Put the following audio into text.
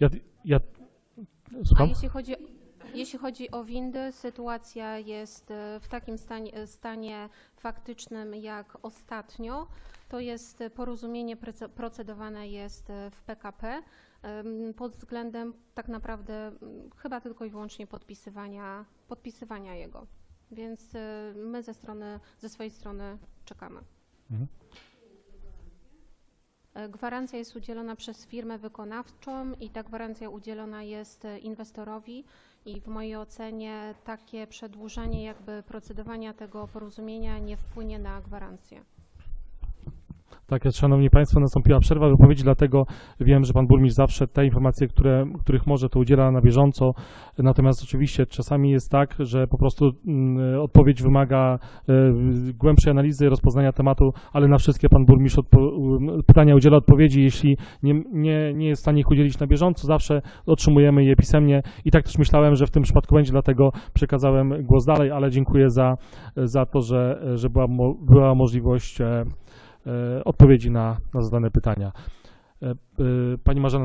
Ja, ja, A jeśli chodzi, jeśli chodzi o windy, sytuacja jest e, w takim stanie, stanie faktycznym jak ostatnio. To jest e, porozumienie procedowane jest e, w PKP pod względem tak naprawdę chyba tylko i wyłącznie podpisywania, podpisywania jego. Więc my ze strony, ze swojej strony czekamy. Mhm. Gwarancja jest udzielona przez firmę wykonawczą i ta gwarancja udzielona jest inwestorowi i w mojej ocenie takie przedłużenie jakby procedowania tego porozumienia nie wpłynie na gwarancję. Tak Szanowni Państwo, nastąpiła przerwa wypowiedzi, dlatego wiem, że Pan Burmistrz zawsze te informacje, które, których może, to udziela na bieżąco. Natomiast oczywiście czasami jest tak, że po prostu mm, odpowiedź wymaga e, głębszej analizy, rozpoznania tematu, ale na wszystkie Pan Burmistrz um, pytania udziela odpowiedzi. Jeśli nie, nie, nie jest w stanie ich udzielić na bieżąco, zawsze otrzymujemy je pisemnie i tak też myślałem, że w tym przypadku będzie, dlatego przekazałem głos dalej, ale dziękuję za, za to, że, że była, była możliwość e, e, odpowiedzi na, na zadane pytania. E, e, Pani Marzena